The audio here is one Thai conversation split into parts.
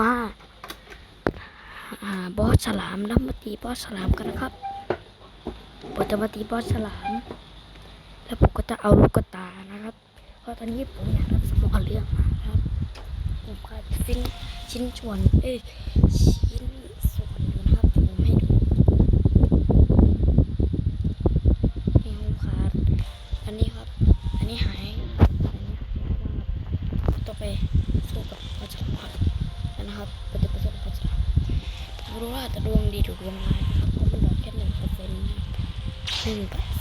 มาหาบอสฉลามแล้วมาตีบอสฉลามกันนะครับผมจะมาตีบอสฉลาม แล้วผมก็จะเอาลูกตานะครับ เพราะตอนนี้ผมอยากรับสมองเรื่องนะครับผมก็จะเป็นชิ้นชวนเอ้ย จุดวงไว้เขาเหลือแค่หนึ่งเปอร์เซ็นต์หนึ่งเปอร์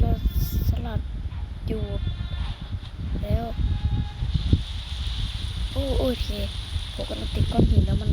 จะสลัดอยู่แล้ว โอ้โอเคผมกำลังติดก้อนหินแล้วมัน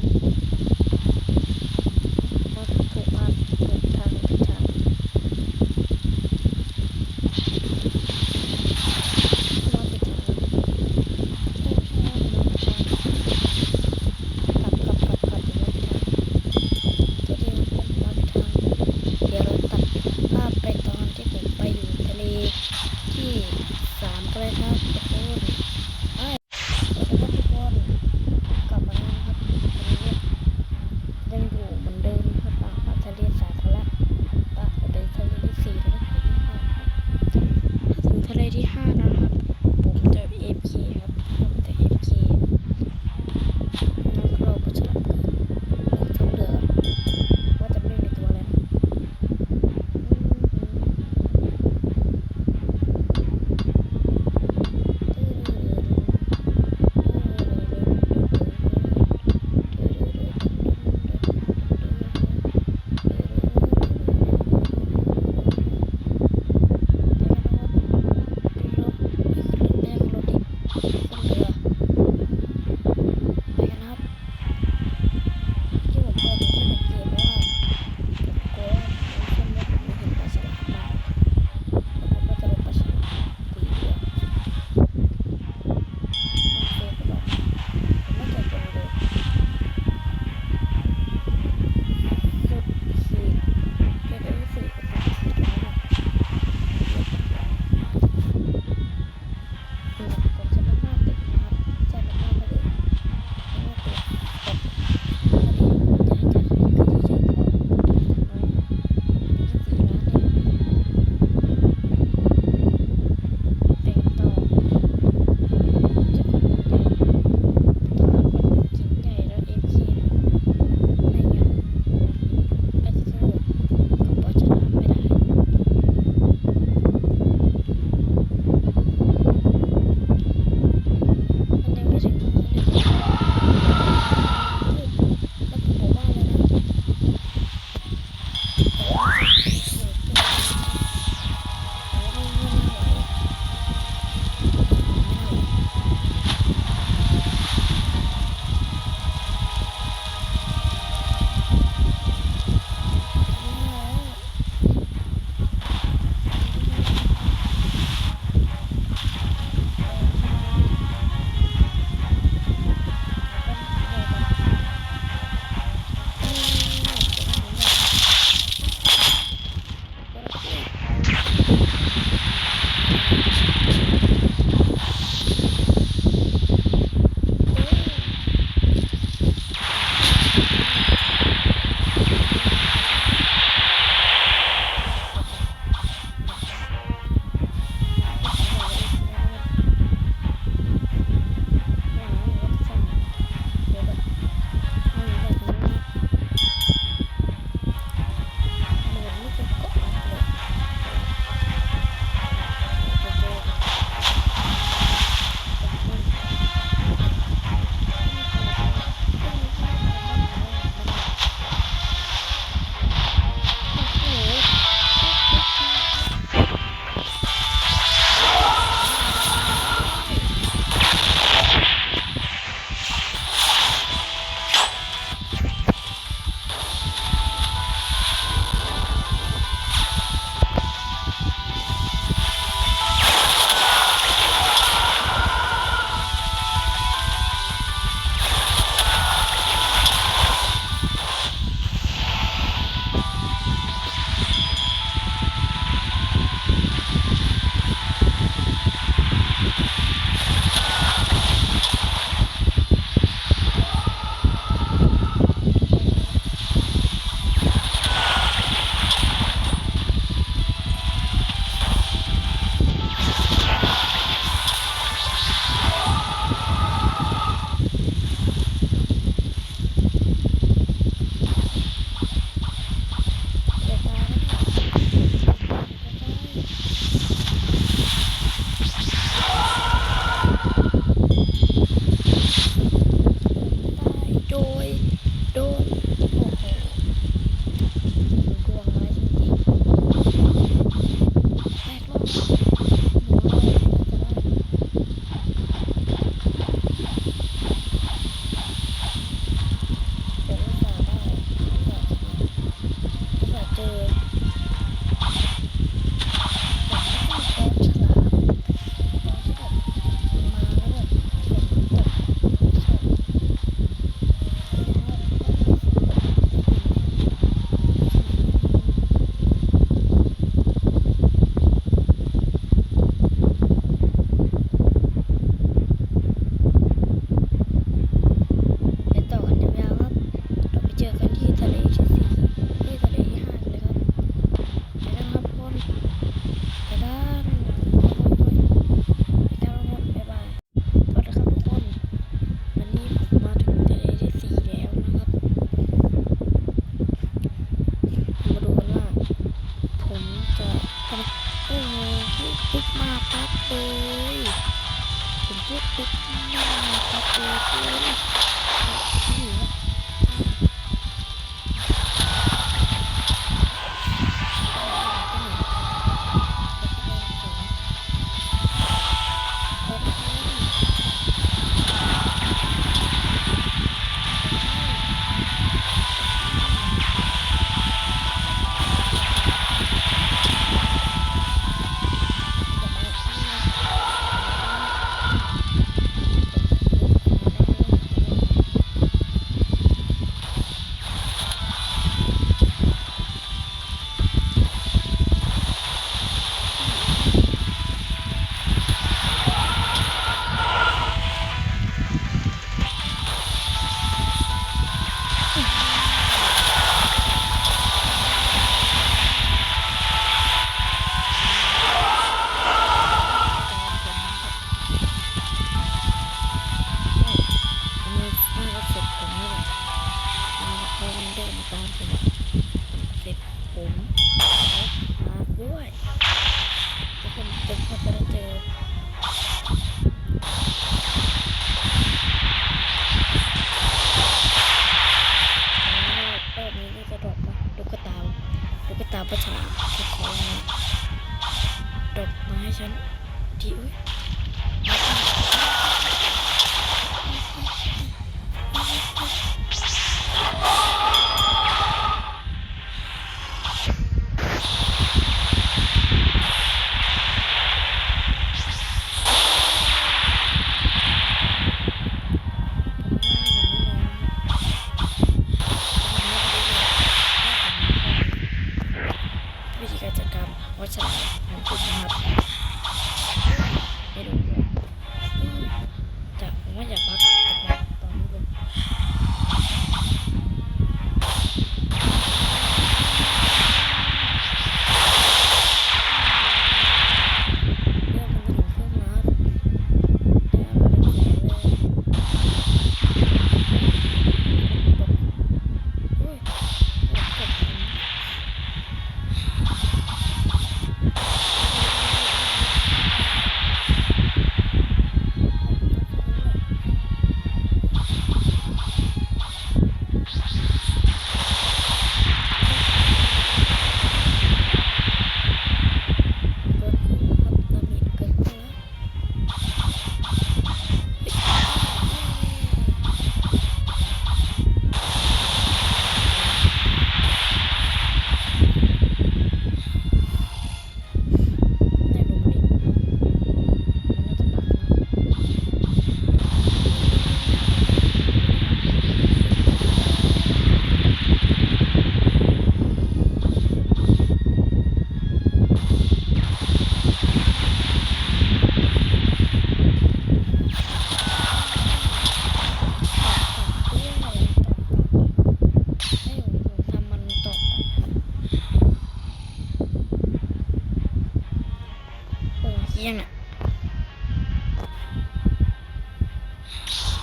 ผมพูดปุ๊บหน้าครับเ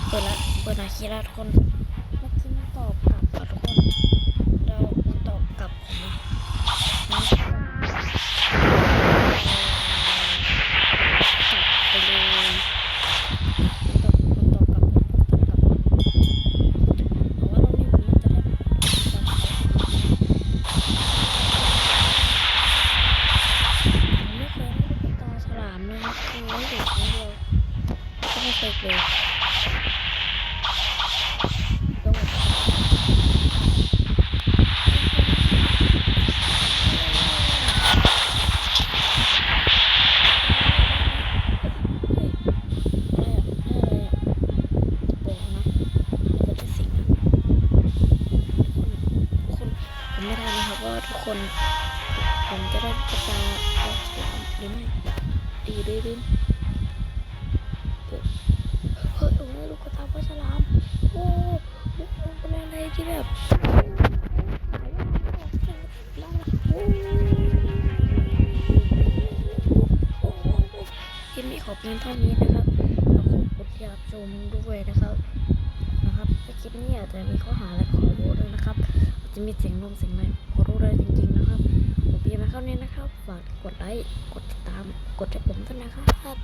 เปิดละ เปิดหนาคีละทุกคน เมื่อกี้มันตอบกลับอะทุกคน เรามันตอบกลับผมนะนกลับไปเลยตอบมันตอบกลับตอบกลับเพราะว่าเรานี่มันจะได้ตอบกลับผมไม่เคยได้ตุ๊กตาฉลามเลยนะคือไม่เด็กครั้งเดียวก็ไม่เคยเลย กตาปลาฉลามโอ้เป็นอะไรที่แบบคลิปนี้ขอเพียงเท่านี้นะครับขอบคุณที่รับชมด้วยนะครับ นะครับคลิปนี้อาจจะมีข้อหาและขอโทษด้วยนะครับอาจจะมีเสียงลมเสียงอะไรขอโทษด้วยจริง ๆ นะครับผมเพียงมาเท่านี้นะครับ ฝากกดไลค์ กดติดตาม กดให้ผมด้วยนะครับ